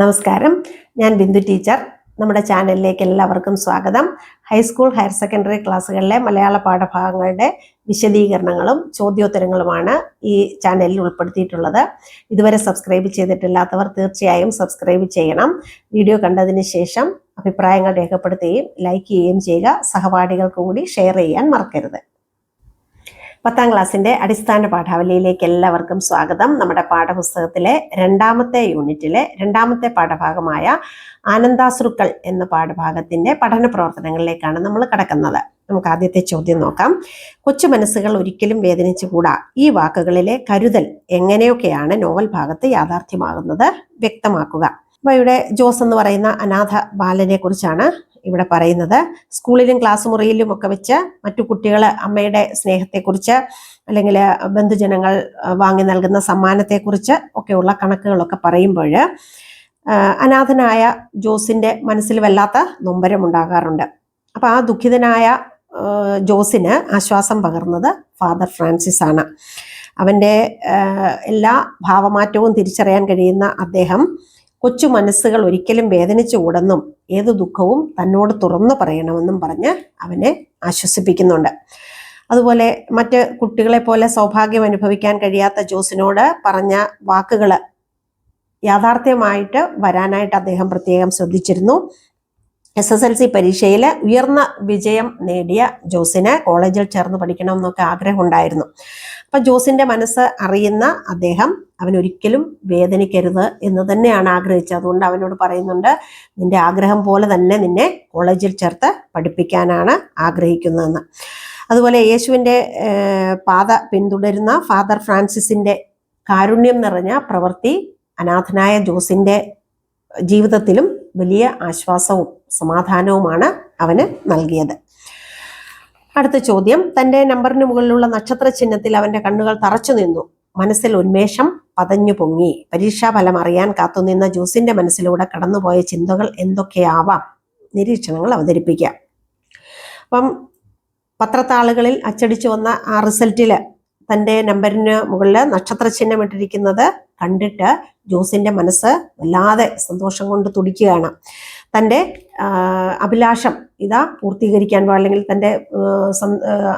നമസ്കാരം. ഞാൻ ബിന്ദു ടീച്ചർ. നമ്മുടെ ചാനലിലേക്ക് എല്ലാവർക്കും സ്വാഗതം. ഹൈസ്കൂൾ ഹയർ സെക്കൻഡറി ക്ലാസ്സുകളിലെ മലയാള പാഠഭാഗങ്ങളുടെ വിശദീകരണങ്ങളും ചോദ്യോത്തരങ്ങളുമാണ് ഈ ചാനലിൽ ഉൾപ്പെടുത്തിയിട്ടുള്ളത്. ഇതുവരെ സബ്സ്ക്രൈബ് ചെയ്തിട്ടില്ലാത്തവർ തീർച്ചയായും സബ്സ്ക്രൈബ് ചെയ്യണം. വീഡിയോ കണ്ടതിന് ശേഷം അഭിപ്രായങ്ങൾ രേഖപ്പെടുത്തുകയും ലൈക്ക് ചെയ്യുകയും ചെയ്യുക. സഹപാഠികൾക്ക് കൂടി ഷെയർ ചെയ്യാൻ മറക്കരുത്. പത്താം ക്ലാസ്സിന്റെ അടിസ്ഥാന പാഠാവലിയിലേക്ക് എല്ലാവർക്കും സ്വാഗതം. നമ്മുടെ പാഠപുസ്തകത്തിലെ രണ്ടാമത്തെ യൂണിറ്റിലെ രണ്ടാമത്തെ പാഠഭാഗമായ ആനന്ദാശ്രുക്കൾ എന്ന പാഠഭാഗത്തിന്റെ പഠന പ്രവർത്തനങ്ങളിലേക്കാണ് നമ്മൾ കടക്കുന്നത്. നമുക്ക് ആദ്യത്തെ ചോദ്യം നോക്കാം. കൊച്ചു മനസ്സുകൾ ഒരിക്കലും വേദനിച്ചുകൂടാ ഈ വാക്കുകളിലെ കരുതൽ എങ്ങനെയൊക്കെയാണ് നോവൽ ഭാഗത്ത് യാഥാർത്ഥ്യമാകുന്നത്? വ്യക്തമാക്കുക. അപ്പൊ ഇവിടെ ജോസ് എന്ന് പറയുന്ന അനാഥ ബാലനെ കുറിച്ചാണ് ഇവിടെ പറയുന്നത്. സ്കൂളിലും ക്ലാസ് മുറിയിലും ഒക്കെ വെച്ച് മറ്റു കുട്ടികൾ അമ്മയുടെ സ്നേഹത്തെക്കുറിച്ച് അല്ലെങ്കിൽ ബന്ധുജനങ്ങൾ വാങ്ങി നൽകുന്ന സമ്മാനത്തെക്കുറിച്ച് ഒക്കെയുള്ള കണക്കുകളൊക്കെ പറയുമ്പോൾ അനാഥനായ ജോസിന്റെ മനസ്സിൽ വല്ലാത്ത നൊമ്പരമുണ്ടാകാറുണ്ട് അപ്പൊ ആ ദുഃഖിതനായ ജോസിന് ആശ്വാസം പകർന്നത് ഫാദർ ഫ്രാൻസിസ് ആണ്. അവന്റെ എല്ലാ ഭാവമാറ്റവും തിരിച്ചറിയാൻ കഴിയുന്ന അദ്ദേഹം കൊച്ചു മനസ്സുകൾ ഒരിക്കലും വേദനിച്ചുകൂടെന്നും ഏത് ദുഃഖവും തന്നോട് തുറന്നു പറയണമെന്നും പറഞ്ഞ് അവനെ ആശ്വസിപ്പിക്കുന്നുണ്ട്. അതുപോലെ മറ്റ് കുട്ടികളെ പോലെ സൗഭാഗ്യം അനുഭവിക്കാൻ കഴിയാത്ത ജോസിനോട് പറഞ്ഞ വാക്കുകൾ യാഥാർത്ഥ്യമായിട്ട് വരാനായിട്ട് അദ്ദേഹം പ്രത്യേകം ശ്രദ്ധിച്ചിരുന്നു. എസ് എസ് എൽ സി പരീക്ഷയിൽ ഉയർന്ന വിജയം നേടിയ ജോസിന് കോളേജിൽ ചേർന്ന് പഠിക്കണമെന്നൊക്കെ ആഗ്രഹം ഉണ്ടായിരുന്നു അപ്പൊ ജോസിന്റെ മനസ്സ് അറിയുന്ന അദ്ദേഹം അവൻ ഒരിക്കലും വേദനിക്കരുത് എന്ന് തന്നെയാണ് ആഗ്രഹിച്ചത്. അതുകൊണ്ട് അവനോട് പറയുന്നുണ്ട് നിന്റെ ആഗ്രഹം പോലെ തന്നെ നിന്നെ കോളേജിൽ ചേർത്ത് പഠിപ്പിക്കാനാണ് ആഗ്രഹിക്കുന്നതെന്ന്. അതുപോലെ യേശുവിന്റെ പാത പിന്തുടരുന്ന ഫാദർ ഫ്രാൻസിസിന്റെ കാരുണ്യം നിറഞ്ഞ പ്രവൃത്തി അനാഥനായ ജോസിന്റെ ജീവിതത്തിലും വലിയ ആശ്വാസവും സമാധാനവുമാണ് അവന് നൽകിയത്. അടുത്ത ചോദ്യം. തന്റെ നമ്പറിന് മുകളിലുള്ള നക്ഷത്ര ചിഹ്നത്തിൽ അവന്റെ കണ്ണുകൾ തറച്ചു നിന്നു. മനസ്സിൽ ഉന്മേഷം പതഞ്ഞു പൊങ്ങി. പരീക്ഷാഫലം അറിയാൻ കാത്തുനിന്ന ജോസിന്റെ മനസ്സിലൂടെ കടന്നുപോയ ചിന്തകൾ എന്തൊക്കെയാവാം? നിരീക്ഷണങ്ങൾ അവതരിപ്പിക്കാം. അപ്പം പത്രത്താളുകളിൽ അച്ചടിച്ചു വന്ന ആ റിസൾട്ടിൽ തന്റെ നമ്പറിന് മുകളിൽ നക്ഷത്ര ചിഹ്നം ഇട്ടിരിക്കുന്നത് കണ്ടിട്ട് ജോസിന്റെ മനസ്സ് വല്ലാതെ സന്തോഷം കൊണ്ട് തുടിക്കുകയാണ്. തന്റെ അഭിലാഷം ഇതാ പൂർത്തീകരിക്കാൻ അല്ലെങ്കിൽ തന്റെ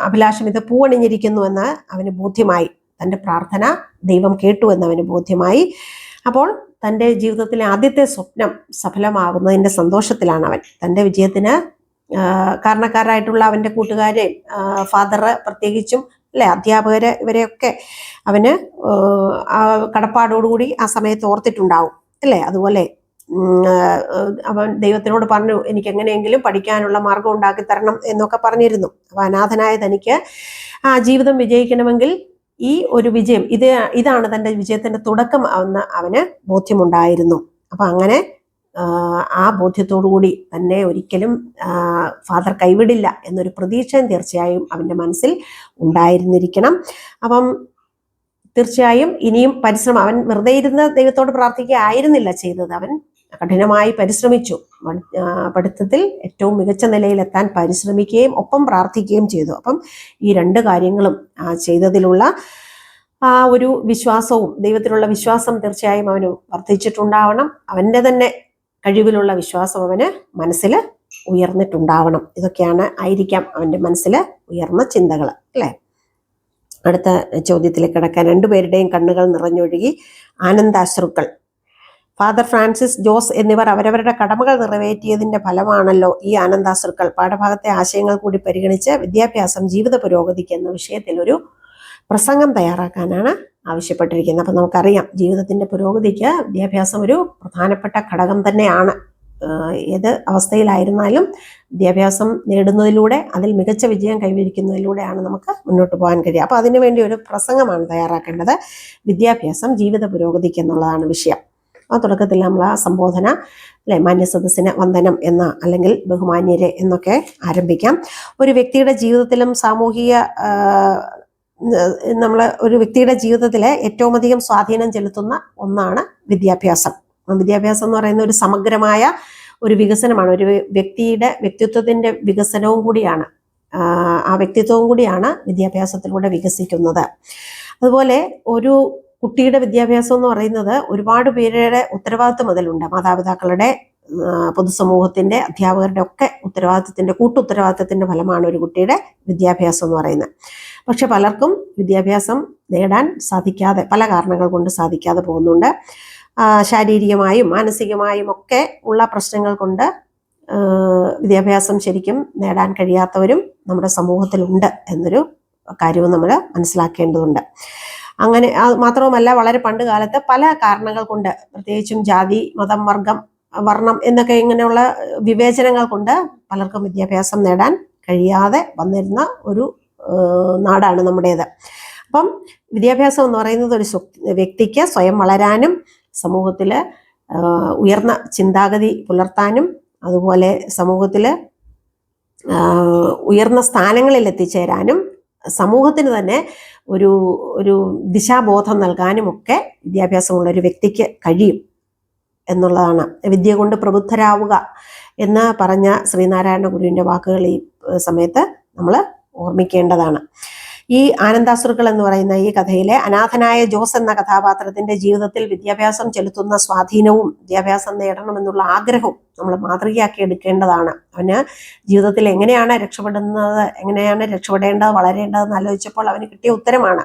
അഭിലാഷം ഇത് പൂവണിഞ്ഞിരിക്കുന്നു എന്ന് അവന് ബോധ്യമായി. തന്റെ പ്രാർത്ഥന ദൈവം കേട്ടു എന്ന് അവന് ബോധ്യമായി. അപ്പോൾ തന്റെ ജീവിതത്തിലെ ആദ്യത്തെ സ്വപ്നം സഫലമാകുന്നതിന്റെ സന്തോഷത്തിലാണ് അവൻ. തന്റെ വിജയത്തിന് കാരണക്കാരായിട്ടുള്ള അവന്റെ കൂട്ടുകാരെ ഫാദർ പ്രത്യേകിച്ചും അല്ലെ? അധ്യാപകർ ഇവരെയൊക്കെ അവന് കടപ്പാടോടുകൂടി ആ സമയത്ത് ഓർത്തിട്ടുണ്ടാവും. അല്ലേ? അതുപോലെ അവൻ ദൈവത്തിനോട് പറഞ്ഞു എനിക്ക് എങ്ങനെയെങ്കിലും പഠിക്കാനുള്ള മാർഗം ഉണ്ടാക്കി തരണം എന്നൊക്കെ പറഞ്ഞിരുന്നു. അപ്പൊ അനാഥനായ തനിക്ക് ആ ജീവിതം വിജയിക്കണമെങ്കിൽ ഈ ഒരു വിജയം ഇത് ഇതാണ് തന്റെ വിജയത്തിന്റെ തുടക്കം എന്ന് അവന് ബോധ്യമുണ്ടായിരുന്നു. അപ്പൊ അങ്ങനെ ആ, ബോധ്യത്തോടുകൂടി തന്നെ ഒരിക്കലും ഫാദർ കൈവിടില്ല എന്നൊരു പ്രതീക്ഷയും തീർച്ചയായും അവന്റെ മനസ്സിൽ ഉണ്ടായിരുന്നിരിക്കണം. അപ്പം തീർച്ചയായും ഇനിയും പരിശ്രമം അവൻ വെറുതെ ഇരുന്ന് ദൈവത്തോട് പ്രാർത്ഥിക്കുകയായിരുന്നില്ല ചെയ്തത്. അവൻ കഠിനമായി പരിശ്രമിച്ചു. പഠി- പഠിത്തത്തിൽ ഏറ്റവും മികച്ച നിലയിലെത്താൻ പരിശ്രമിക്കുകയും ഒപ്പം പ്രാർത്ഥിക്കുകയും ചെയ്തു. അപ്പം ഈ രണ്ട് കാര്യങ്ങളും ചെയ്തതിലുള്ള ആ ഒരു വിശ്വാസവും ദൈവത്തിലുള്ള വിശ്വാസം തീർച്ചയായും അവന് വർദ്ധിച്ചിട്ടുണ്ടാവണം. അവന്റെ തന്നെ കഴിവിലുള്ള വിശ്വാസം അവന് മനസ്സിൽ ഉയർന്നിട്ടുണ്ടാവണം. ഇതൊക്കെയാണ് ആയിരിക്കാം അവന്റെ മനസ്സിൽ ഉയർന്ന ചിന്തകൾ അല്ലേ? അടുത്ത ചോദ്യത്തിലേക്ക് കിടക്കാൻ രണ്ടുപേരുടെയും കണ്ണുകൾ നിറഞ്ഞൊഴുകി ആനന്ദാശ്രുക്കൾ. ഫാദർ ഫ്രാൻസിസ് ജോസ് എന്നിവർ അവരവരുടെ കടമകൾ നിറവേറ്റിയതിന്റെ ഫലമാണല്ലോ ഈ ആനന്ദാശ്രുക്കൾ. പാഠഭാഗത്തെ ആശയങ്ങൾ കൂടി പരിഗണിച്ച് വിദ്യാഭ്യാസം ജീവിത പുരോഗതിക്ക് എന്ന വിഷയത്തിൽ ഒരു പ്രസംഗം തയ്യാറാക്കാനാണ് ആവശ്യപ്പെട്ടിരിക്കുന്നത്. അപ്പം നമുക്കറിയാം ജീവിതത്തിന്റെ പുരോഗതിക്ക് വിദ്യാഭ്യാസം ഒരു പ്രധാനപ്പെട്ട ഘടകം തന്നെയാണ്. ഏത് അവസ്ഥയിലായിരുന്നാലും വിദ്യാഭ്യാസം നേടുന്നതിലൂടെ അതിൽ മികച്ച വിജയം കൈവരിക്കുന്നതിലൂടെയാണ് നമുക്ക് മുന്നോട്ട് പോകാൻ കഴിയുക. അപ്പോൾ അതിനുവേണ്ടി ഒരു പ്രസംഗമാണ് തയ്യാറാക്കേണ്ടത്. വിദ്യാഭ്യാസം ജീവിത പുരോഗതിക്ക് എന്നുള്ളതാണ് വിഷയം. ആ തുടക്കത്തിൽ നമ്മൾ ആ സംബോധന അല്ലെ മാന്യസദസ്സിന് വന്ദനം എന്ന അല്ലെങ്കിൽ ബഹുമാന്യരെ എന്നൊക്കെ ആരംഭിക്കാം. ഒരു വ്യക്തിയുടെ ജീവിതത്തിലും സാമൂഹിക നമ്മൾ ഒരു വ്യക്തിയുടെ ജീവിതത്തിലെ ഏറ്റവും അധികം സ്വാധീനം ചെലുത്തുന്ന ഒന്നാണ് വിദ്യാഭ്യാസം. വിദ്യാഭ്യാസം എന്ന് പറയുന്ന ഒരു സമഗ്രമായ ഒരു വികസനമാണ്. ഒരു വ്യക്തിയുടെ വ്യക്തിത്വത്തിന്റെ വികസനവും കൂടിയാണ്. ആ വ്യക്തിത്വവും കൂടിയാണ് വിദ്യാഭ്യാസത്തിലൂടെ വികസിക്കുന്നത്. അതുപോലെ ഒരു കുട്ടിയുടെ വിദ്യാഭ്യാസം എന്ന് പറയുന്നത് ഒരുപാട് പേരുടെ ഉത്തരവാദിത്വം അതിലുണ്ട്. മാതാപിതാക്കളുടെ പൊതുസമൂഹത്തിന്റെ അധ്യാപകരുടെ ഒക്കെ ഉത്തരവാദിത്വത്തിന്റെ കൂട്ടുത്തരവാദിത്വത്തിന്റെ ഫലമാണ് ഒരു കുട്ടിയുടെ വിദ്യാഭ്യാസം എന്ന് പറയുന്നത്. പക്ഷെ പലർക്കും വിദ്യാഭ്യാസം നേടാൻ സാധിക്കാതെ പല കാരണങ്ങൾ കൊണ്ട് സാധിക്കാതെ പോകുന്നുണ്ട്. ശാരീരികമായും മാനസികമായും ഒക്കെ ഉള്ള പ്രശ്നങ്ങൾ കൊണ്ട് വിദ്യാഭ്യാസം ശരിക്കും നേടാൻ കഴിയാത്തവരും നമ്മുടെ സമൂഹത്തിലുണ്ട് എന്നൊരു കാര്യവും നമ്മൾ മനസ്സിലാക്കേണ്ടതുണ്ട്. അങ്ങനെ മാത്രവുമല്ല വളരെ പണ്ട് കാലത്ത് പല കാരണങ്ങൾ കൊണ്ട് പ്രത്യേകിച്ചും ജാതി മതം വർഗം വർണം എന്നൊക്കെ ഇങ്ങനെയുള്ള വിവേചനങ്ങൾ കൊണ്ട് പലർക്കും വിദ്യാഭ്യാസം നേടാൻ കഴിയാതെ വന്നിരുന്ന ഒരു നാടാണ് നമ്മുടേത്. അപ്പം വിദ്യാഭ്യാസം എന്ന് പറയുന്നത് ഒരു വ്യക്തിക്ക് സ്വയം വളരാനും സമൂഹത്തിൽ ഉയർന്ന ചിന്താഗതി പുലർത്താനും അതുപോലെ സമൂഹത്തിൽ ഉയർന്ന സ്ഥാനങ്ങളിൽ എത്തിച്ചേരാനും സമൂഹത്തിന് തന്നെ ഒരു ഒരു ദിശാബോധം നൽകാനും ഒക്കെ വിദ്യാഭ്യാസമുള്ള ഒരു വ്യക്തിക്ക് കഴിയും എന്നുള്ളതാണ്. വിദ്യ കൊണ്ട് പ്രബുദ്ധരാവുക എന്ന് പറഞ്ഞ ശ്രീനാരായണ ഗുരുവിന്റെ വാക്കുകൾ ഈ സമയത്ത് നമ്മൾ ഓർമ്മിക്കേണ്ടതാണ്. ഈ ആനന്ദാസുറുകൾ എന്ന് പറയുന്ന ഈ കഥയിലെ അനാഥനായ ജോസ് എന്ന കഥാപാത്രത്തിന്റെ ജീവിതത്തിൽ വിദ്യാഭ്യാസം ചെലുത്തുന്ന സ്വാധീനവും വിദ്യാഭ്യാസം നേടണമെന്നുള്ള ആഗ്രഹവും നമ്മൾ മാതൃകയാക്കി എടുക്കേണ്ടതാണ്. അവന് ജീവിതത്തിൽ എങ്ങനെയാണ് രക്ഷപ്പെടുന്നത് എങ്ങനെയാണ് രക്ഷപ്പെടേണ്ടത് വളരേണ്ടതെന്ന് ആലോചിച്ചപ്പോൾ അവന് കിട്ടിയ ഉത്തരമാണ്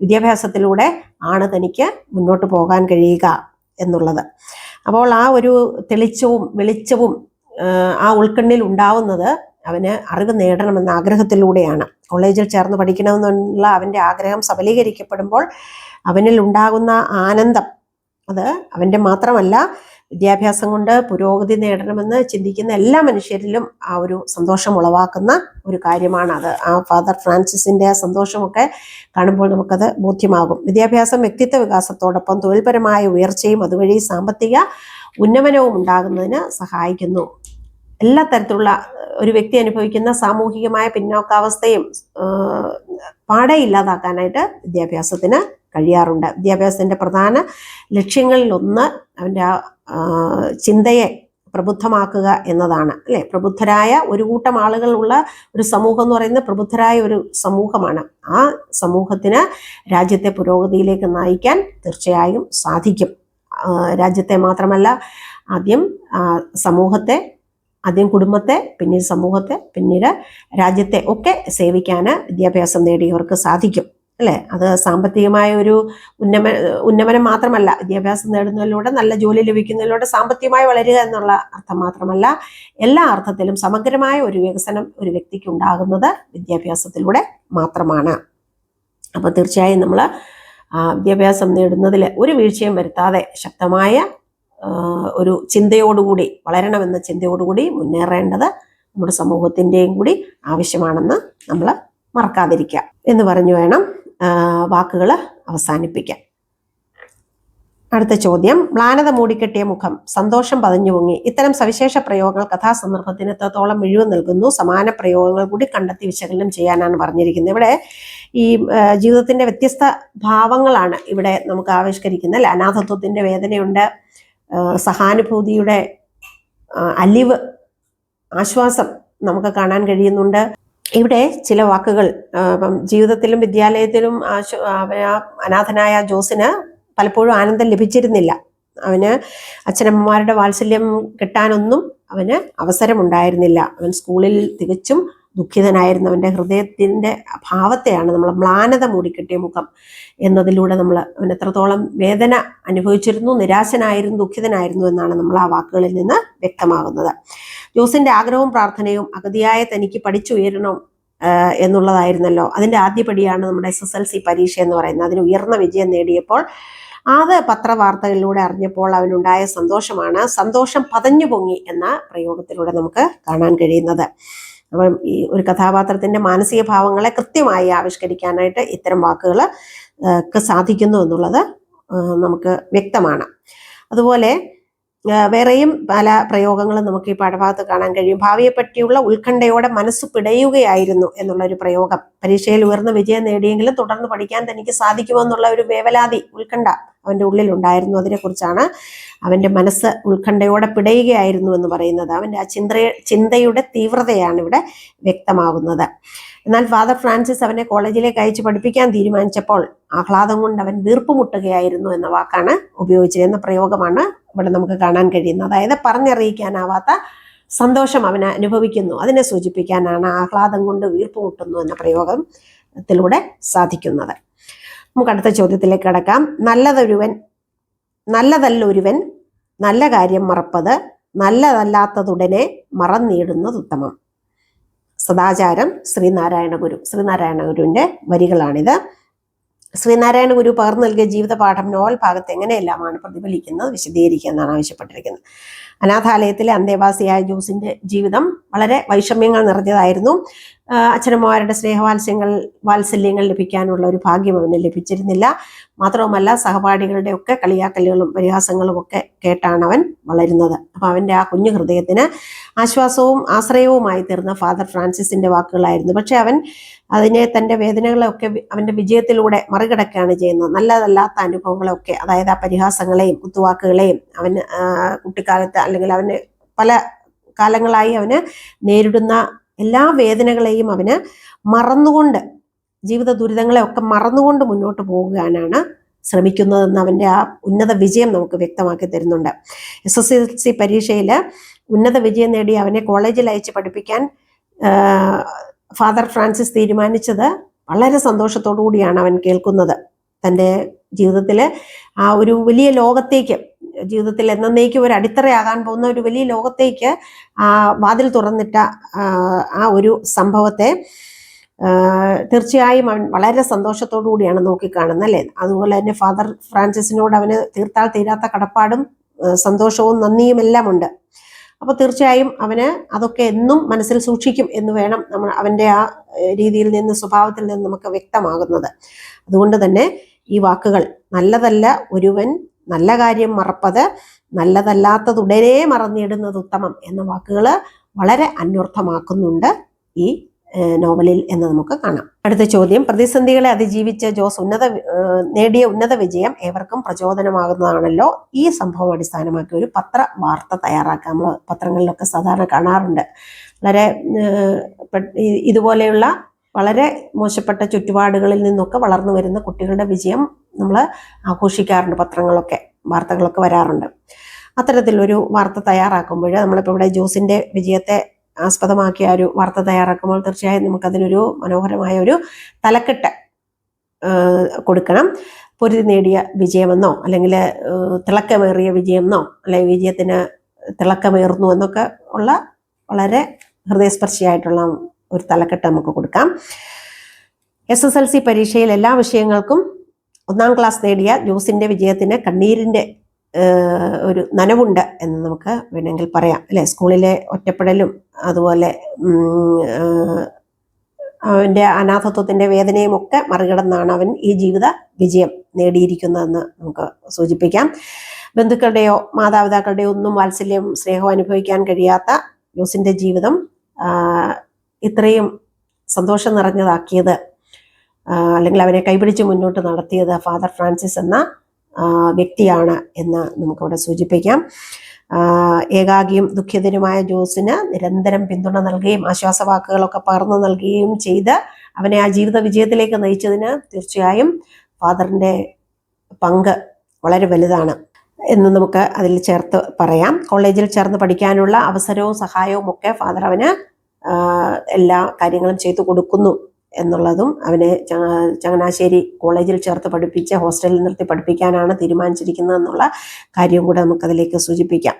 വിദ്യാഭ്യാസത്തിലൂടെ ആണ് തനിക്ക് മുന്നോട്ട് പോകാൻ കഴിയുക എന്നുള്ളത്. അപ്പോൾ ആ ഒരു തെളിച്ചവും വെളിച്ചവും ആ, ഉൾക്കണ്ണിൽ ഉണ്ടാവുന്നത് അവന് അറിവ് നേടണമെന്ന ആഗ്രഹത്തിലൂടെയാണ്. കോളേജിൽ ചേർന്ന് പഠിക്കണമെന്നുള്ള അവന്റെ ആഗ്രഹം സബലീകരിക്കപ്പെടുമ്പോൾ അവനിൽ ഉണ്ടാകുന്ന ആനന്ദം. അത് അവന്റെ മാത്രമല്ല വിദ്യാഭ്യാസം കൊണ്ട് പുരോഗതി നേടണമെന്ന് ചിന്തിക്കുന്ന എല്ലാ മനുഷ്യരിലും ആ ഒരു സന്തോഷം ഉളവാക്കുന്ന ഒരു കാര്യമാണ് അത്. ആ ഫാദർ ഫ്രാൻസിസിന്റെ സന്തോഷമൊക്കെ കാണുമ്പോൾ നമുക്കത് ബോധ്യമാകും. വിദ്യാഭ്യാസം വ്യക്തിത്വ വികാസത്തോടൊപ്പം തൊഴിൽപരമായ ഉയർച്ചയും അതുവഴി സാമ്പത്തിക ഉന്നമനവും ഉണ്ടാകുന്നതിന് സഹായിക്കുന്നു. എല്ലാ തരത്തിലുള്ള ഒരു വ്യക്തി അനുഭവിക്കുന്ന സാമൂഹികമായ പിന്നോക്കാവസ്ഥയും പാടെ ഇല്ലാതാക്കാനായിട്ട് വിദ്യാഭ്യാസത്തിന് കഴിയാറുണ്ട്. വിദ്യാഭ്യാസത്തിന്റെ പ്രധാന ലക്ഷ്യങ്ങളിലൊന്ന് അവന്റെ ആ ചിന്തയെ പ്രബുദ്ധമാക്കുക എന്നതാണ്. അല്ലെ? പ്രബുദ്ധരായ ഒരു കൂട്ടം ആളുകളുള്ള ഒരു സമൂഹം എന്ന് പറയുന്നത് പ്രബുദ്ധരായ ഒരു സമൂഹമാണ്. ആ സമൂഹത്തിന് രാജ്യത്തെ പുരോഗതിയിലേക്ക് നയിക്കാൻ തീർച്ചയായും സാധിക്കും. രാജ്യത്തെ മാത്രമല്ല ആദ്യം സമൂഹത്തെ ആദ്യം കുടുംബത്തെ പിന്നീട് സമൂഹത്തെ പിന്നീട് രാജ്യത്തെ ഒക്കെ സേവിക്കാൻ വിദ്യാഭ്യാസം നേടിയവർക്ക് സാധിക്കും അല്ലേ? അത് സാമ്പത്തികമായ ഒരു ഉന്നമന ഉന്നമനം മാത്രമല്ല വിദ്യാഭ്യാസം നേടുന്നതിലൂടെ നല്ല ജോലി ലഭിക്കുന്നതിലൂടെ സാമ്പത്തികമായി വളരുക എന്നുള്ള അർത്ഥം മാത്രമല്ല എല്ലാ അർത്ഥത്തിലും സമഗ്രമായ ഒരു വികസനം ഒരു വ്യക്തിക്ക് ഉണ്ടാകുന്നത് വിദ്യാഭ്യാസത്തിലൂടെ മാത്രമാണ്. അപ്പോൾ തീർച്ചയായും നമ്മൾ വിദ്യാഭ്യാസം നേടുന്നതിൽ ഒരു വീഴ്ചയും വരുത്താതെ ശക്തമായ ഒരു ചിന്തയോടുകൂടി വളരണമെന്ന ചിന്തയോടുകൂടി മുന്നേറേണ്ടത് നമ്മുടെ സമൂഹത്തിന്റെയും കൂടി ആവശ്യമാണെന്ന് നമ്മൾ മറക്കാതിരിക്കുക എന്ന് പറഞ്ഞു വേണം വാക്കുകൾ അവസാനിപ്പിക്കാം അടുത്ത ചോദ്യം മ്ലാനത മൂടിക്കെട്ടിയ മുഖം സന്തോഷം പതഞ്ഞു പൊങ്ങി. ഇത്തരം സവിശേഷ പ്രയോഗങ്ങൾ കഥാസന്ദർഭത്തിന് എത്രത്തോളം മിഴിവ് നൽകുന്നു. സമാന പ്രയോഗങ്ങൾ കൂടി കണ്ടെത്തി വിശകലനം ചെയ്യാനാണ് പറഞ്ഞിരിക്കുന്നത്. ഇവിടെ ഈ ജീവിതത്തിന്റെ വ്യത്യസ്ത ഭാവങ്ങളാണ് ഇവിടെ നമുക്ക് ആവിഷ്കരിക്കുന്നത്. അനാഥത്വത്തിന്റെ വേദനയുണ്ട് സഹാനുഭൂതിയുടെ അലിവ് ആശ്വാസം നമുക്ക് കാണാൻ കഴിയുന്നുണ്ട്. ഇവിടെ ചില വാക്കുകൾ ജീവിതത്തിലും വിദ്യാലയത്തിലും അനാഥനായ ജോസിന് പലപ്പോഴും ആനന്ദം ലഭിച്ചിരുന്നില്ല. അവന് അച്ഛനമ്മമാരുടെ വാത്സല്യം കിട്ടാനൊന്നും അവന് അവസരമുണ്ടായിരുന്നില്ല. അവൻ സ്കൂളിൽ തികച്ചും ദുഃഖിതനായിരുന്നു അവന്റെ ഹൃദയത്തിന്റെ ഭാവത്തെയാണ് നമ്മൾ മ്ലാനത മൂടിക്കെട്ടിയ മുഖം എന്നതിലൂടെ നമ്മൾ അവൻ എത്രത്തോളം വേദന അനുഭവിച്ചിരുന്നു നിരാശനായിരുന്നു ദുഃഖിതനായിരുന്നു എന്നാണ് നമ്മൾ ആ വാക്കുകളിൽ നിന്ന് വ്യക്തമാകുന്നത്. ജോസിന്റെ ആഗ്രഹവും പ്രാർത്ഥനയും അഗതിയായ തനിക്ക് പഠിച്ചുയരണം എന്നുള്ളതായിരുന്നല്ലോ. അതിന്റെ ആദ്യപടിയാണ് നമ്മുടെ എസ് എസ് എൽ സി പരീക്ഷ എന്ന് പറയുന്നത്. അതിന് ഉയർന്ന വിജയം നേടിയപ്പോൾ അത് പത്രവാർത്തകളിലൂടെ അറിഞ്ഞപ്പോൾ അവനുണ്ടായ സന്തോഷമാണ് സന്തോഷം പതഞ്ഞു പൊങ്ങി എന്ന പ്രയോഗത്തിലൂടെ നമുക്ക് കാണാൻ കഴിയുന്നത്. അപ്പം ഈ ഒരു കഥാപാത്രത്തിന്റെ മാനസിക ഭാവങ്ങളെ കൃത്യമായി ആവിഷ്കരിക്കാനായിട്ട് ഇത്തരം വാക്കുകൾ സാധിക്കുന്നു എന്നുള്ളത് നമുക്ക് വ്യക്തമാണ്. അതുപോലെ വേറെയും പല പ്രയോഗങ്ങളും നമുക്ക് ഈ പാഠഭാഗത്ത് കാണാൻ കഴിയും. ഭാവിയെ പറ്റിയുള്ള ഉത്കണ്ഠയോടെ മനസ്സ് പിടയുകയായിരുന്നു എന്നുള്ള ഒരു പ്രയോഗം. പരീക്ഷയിൽ ഉയർന്ന വിജയം നേടിയെങ്കിലും തുടർന്ന് പഠിക്കാൻ തനിക്ക് സാധിക്കുമോ എന്നുള്ള ഒരു വേവലാതി ഉത്കണ്ഠ അവന്റെ ഉള്ളിലുണ്ടായിരുന്നു. അതിനെക്കുറിച്ചാണ് അവന്റെ മനസ്സ് ഉത്കണ്ഠയോടെ പിടയുകയായിരുന്നു എന്ന് പറയുന്നത്. അവന്റെ ആ ചിന്ത ചിന്തയുടെ തീവ്രതയാണ് ഇവിടെ വ്യക്തമാകുന്നത് എന്നാൽ ഫാദർ ഫ്രാൻസിസ് അവനെ കോളേജിലേക്ക് അയച്ച് പഠിപ്പിക്കാൻ തീരുമാനിച്ചപ്പോൾ ആഹ്ലാദം കൊണ്ട് അവൻ വീർപ്പുമുട്ടുകയായിരുന്നു എന്ന വാക്കാണ് ഉപയോഗിച്ചത് എന്ന പ്രയോഗമാണ് ഇവിടെ നമുക്ക് കാണാൻ കഴിയുന്നത് അതായത് പറഞ്ഞറിയിക്കാനാവാത്ത സന്തോഷം അവന് അനുഭവിക്കുന്നു. അതിനെ സൂചിപ്പിക്കാനാണ് ആഹ്ലാദം കൊണ്ട് വീർപ്പുമുട്ടുന്നു എന്ന പ്രയോഗത്തിലൂടെ സാധിക്കുന്നത്. നമുക്ക് അടുത്ത ചോദ്യത്തിലേക്ക് കടക്കാം. നല്ലതൊരുവൻ നല്ലതല്ലൊരുവൻ നല്ല കാര്യം മറപ്പത് നല്ലതല്ലാത്തതുടനെ മറന്നിടുന്നത് ഉത്തമം. സദാചാരം ശ്രീനാരായണ ഗുരു ശ്രീനാരായണ ഗുരുവിന്റെ വരികളാണിത്. ശ്രീനാരായണ ഗുരു പകർന്നു നൽകിയ ജീവിതപാഠം നോവൽ ഭാഗത്ത് എങ്ങനെയെല്ലാമാണ് പ്രതിഫലിക്കുന്നത് വിശദീകരിക്കുക എന്നാണ് ആവശ്യപ്പെട്ടിരിക്കുന്നത്. അനാഥാലയത്തിലെ അന്തേവാസിയായ ജോസിന്റെ ജീവിതം വളരെ വൈഷമ്യങ്ങൾ നിറഞ്ഞതായിരുന്നു. അച്ഛനമ്മമാരുടെ സ്നേഹവാത്സ്യങ്ങൾ വാത്സല്യങ്ങൾ ലഭിക്കാനുള്ള ഒരു ഭാഗ്യം അവന് ലഭിച്ചിരുന്നില്ല. മാത്രവുമല്ല സഹപാഠികളുടെ ഒക്കെ കളിയാക്കലുകളും പരിഹാസങ്ങളും ഒക്കെ കേട്ടാണ് അവൻ വളരുന്നത്. അപ്പോൾ അവന്റെ ആ കുഞ്ഞു ഹൃദയത്തിന് ആശ്വാസവും ആശ്രയവുമായി തീർന്ന ഫാദർ ഫ്രാൻസിസിന്റെ വാക്കുകളായിരുന്നു. പക്ഷേ അവൻ അതിനെ തന്റെ വേദനകളെയൊക്കെ അവന്റെ വിജയത്തിലൂടെ മറികടക്കുകയാണ് ചെയ്യുന്നത്. നല്ലതല്ലാത്ത അനുഭവങ്ങളൊക്കെ അതായത് ആ പരിഹാസങ്ങളെയും കുത്തുവാക്കുകളെയും അവന് കുട്ടിക്കാലത്ത് അല്ലെങ്കിൽ അവന് പല കാലങ്ങളായി അവന് നേരിടുന്ന എല്ലാ വേദനകളെയും അവന് മറന്നുകൊണ്ട് ജീവിത ദുരിതങ്ങളെ ഒക്കെ മറന്നുകൊണ്ട് മുന്നോട്ട് പോകുവാനാണ് ശ്രമിക്കുന്നതെന്ന് അവന്റെ ആ ഉന്നത വിജയം നമുക്ക് വ്യക്തമാക്കി തരുന്നുണ്ട്. എസ് എസ് എൽ സി പരീക്ഷയിൽ ഉന്നത വിജയം നേടി അവനെ കോളേജിൽ അയച്ച് പഠിപ്പിക്കാൻ ഫാദർ ഫ്രാൻസിസ് തീരുമാനിച്ചത് വളരെ സന്തോഷത്തോടു കൂടിയാണ് അവൻ കേൾക്കുന്നത്. തന്റെ ജീവിതത്തിൽ ആ ഒരു വലിയ ലോകത്തേക്ക് ജീവിതത്തിൽ എന്നേക്കും ഒരു അടിത്തറയാകാൻ പോകുന്ന ഒരു വലിയ ലോകത്തേക്ക് വാതിൽ തുറന്നിട്ട ആ, ഒരു സംഭവത്തെ തീർച്ചയായും അവൻ വളരെ സന്തോഷത്തോടു കൂടിയാണ് നോക്കിക്കാണുന്നത് അല്ലേ? അതുപോലെ തന്നെ ഫാദർ ഫ്രാൻസിസിനോട് അവന് തീർത്താൽ തീരാത്ത കടപ്പാടും സന്തോഷവും നന്ദിയും എല്ലാം ഉണ്ട് അപ്പൊ തീർച്ചയായും അവന് അതൊക്കെ എന്നും മനസ്സിൽ സൂക്ഷിക്കും എന്ന് വേണം നമ്മൾ അവന്റെ ആ രീതിയിൽ നിന്ന് സ്വഭാവത്തിൽ നിന്ന് നമുക്ക് വ്യക്തമാകുന്നത്. അതുകൊണ്ട് തന്നെ ഈ വാക്കുകൾ നല്ലതല്ല ഒരുവൻ നല്ല കാര്യം മറപ്പത് നല്ലതല്ലാത്തതുടനെ മറന്നിടുന്നത് ഉത്തമം എന്ന വാക്കുകൾ വളരെ അന്വർത്ഥമാക്കുന്നുണ്ട് ഈ നോവലിൽ എന്ന് നമുക്ക് കാണാം. അടുത്ത ചോദ്യം പ്രതിസന്ധികളെ അതിജീവിച്ച ജോസ് ഉന്നത നേടിയ ഉന്നത വിജയം ഏവർക്കും പ്രചോദനമാകുന്നതാണല്ലോ. ഈ സംഭവം അടിസ്ഥാനമാക്കി ഒരു പത്ര വാർത്ത തയ്യാറാക്കുക നമ്മൾ പത്രങ്ങളിലൊക്കെ സാധാരണ കാണാറുണ്ട്. വളരെ ഇതുപോലെയുള്ള വളരെ മോശപ്പെട്ട ചുറ്റുപാടുകളിൽ നിന്നൊക്കെ വളർന്നു വരുന്ന കുട്ടികളുടെ വിജയം നമ്മൾ ആഘോഷിക്കാറുണ്ട് പത്രങ്ങളൊക്കെ വാർത്തകളൊക്കെ വരാറുണ്ട്. അത്തരത്തിലൊരു വാർത്ത തയ്യാറാക്കുമ്പോൾ നമ്മളിപ്പോൾ ഇവിടെ ജോസിന്റെ വിജയത്തെ ആസ്പദമാക്കിയ ഒരു വാർത്ത തയ്യാറാക്കുമ്പോൾ തീർച്ചയായും നമുക്കതിനൊരു മനോഹരമായ ഒരു തലക്കെട്ട് കൊടുക്കണം. പൊരുതി നേടിയ വിജയമെന്നോ അല്ലെങ്കിൽ തിളക്കമേറിയ വിജയമെന്നോ അല്ലെങ്കിൽ വിജയത്തിന് തിളക്കമേറുന്നു എന്നൊക്കെ ഉള്ള വളരെ ഹൃദയസ്പർശിയായിട്ടുള്ള ഒരു തലക്കെട്ട് നമുക്ക് കൊടുക്കാം. എസ് എസ് എൽ സി പരീക്ഷയിൽ എല്ലാ വിഷയങ്ങൾക്കും ഒന്നാം ക്ലാസ് നേടിയ ജോസിന്റെ വിജയത്തിന് കണ്ണീരിന്റെ ഒരു നനവുണ്ട് എന്ന് നമുക്ക് വേണമെങ്കിൽ പറയാം. അല്ലെ? സ്കൂളിലെ ഒറ്റപ്പെടലും അതുപോലെ അവന്റെ അനാഥത്വത്തിന്റെ വേദനയും ഒക്കെ മറികടന്നാണ് അവൻ ഈ ജീവിത വിജയം നേടിയിരിക്കുന്നതെന്ന് നമുക്ക് സൂചിപ്പിക്കാം. ബന്ധുക്കളുടെയോ മാതാപിതാക്കളുടെയോ ഒന്നും വാത്സല്യം സ്നേഹവും അനുഭവിക്കാൻ കഴിയാത്ത ജോസിന്റെ ജീവിതം ഇത്രയും സന്തോഷം നിറഞ്ഞതാക്കിയത് അല്ലെങ്കിൽ അവനെ കൈപിടിച്ച് മുന്നോട്ട് നടത്തിയത് ഫാദർ ഫ്രാൻസിസ് എന്ന വ്യക്തിയാണ് എന്ന് നമുക്കവിടെ സൂചിപ്പിക്കാം. ഏകാഗിയും ദുഃഖിതരുമായ ജോസിന് നിരന്തരം പിന്തുണ നൽകുകയും ആശ്വാസവാക്കുകളൊക്കെ പകർന്നു നൽകുകയും ചെയ്ത് അവനെ ആ ജീവിത വിജയത്തിലേക്ക് നയിച്ചതിന് തീർച്ചയായും ഫാദറിന്റെ പങ്ക് വളരെ വലുതാണ് എന്ന് നമുക്ക് അതിൽ ചേർത്ത് പറയാം. കോളേജിൽ ചേർന്ന് പഠിക്കാനുള്ള അവസരവും സഹായവും ഒക്കെ ഫാദർ അവന് എല്ലാ കാര്യങ്ങളും ചെയ്തു കൊടുക്കുന്നു എന്നുള്ളതും അവനെ ചങ്ങനാശ്ശേരി കോളേജിൽ ചേർത്ത് പഠിപ്പിച്ച് ഹോസ്റ്റലിൽ നിർത്തി പഠിപ്പിക്കാനാണ് തീരുമാനിച്ചിരിക്കുന്നത് എന്നുള്ള കാര്യവും കൂടെ നമുക്കതിലേക്ക് സൂചിപ്പിക്കാം.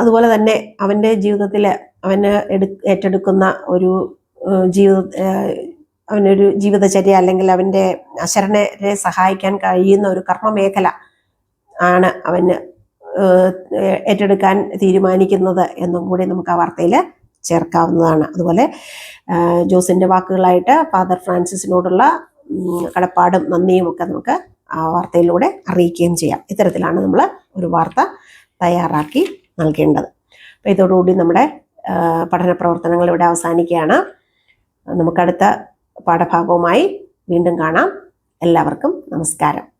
അതുപോലെ തന്നെ അവന്റെ ജീവിതത്തിൽ അവന് എടു ഏറ്റെടുക്കുന്ന ഒരു ജീവിത അവനൊരു ജീവിതചര്യ അല്ലെങ്കിൽ അവന്റെ അശരണരെ സഹായിക്കാൻ കഴിയുന്ന ഒരു കർമ്മ മേഖല ആണ് അവന് ഏറ്റെടുക്കാൻ തീരുമാനിക്കുന്നത് എന്നും കൂടി നമുക്ക് ആ വാർത്തയിൽ ചേർക്കാവുന്നതാണ്. അതുപോലെ ജോസിന്റെ വാക്കുകളായിട്ട് ഫാദർ ഫ്രാൻസിസിനോടുള്ള കടപ്പാടും നന്ദിയും ഒക്കെ നമുക്ക് ആ വാർത്തയിലൂടെ അറിയിക്കുകയും ചെയ്യാം. ഇത്തരത്തിലാണ് നമ്മൾ ഒരു വാർത്ത തയ്യാറാക്കി നൽകേണ്ടത്. അപ്പോൾ ഇതോടുകൂടി നമ്മുടെ പഠന പ്രവർത്തനങ്ങൾ ഇവിടെ അവസാനിക്കുകയാണ്. നമുക്കടുത്ത പാഠഭാഗവുമായി വീണ്ടും കാണാം. എല്ലാവർക്കും നമസ്കാരം.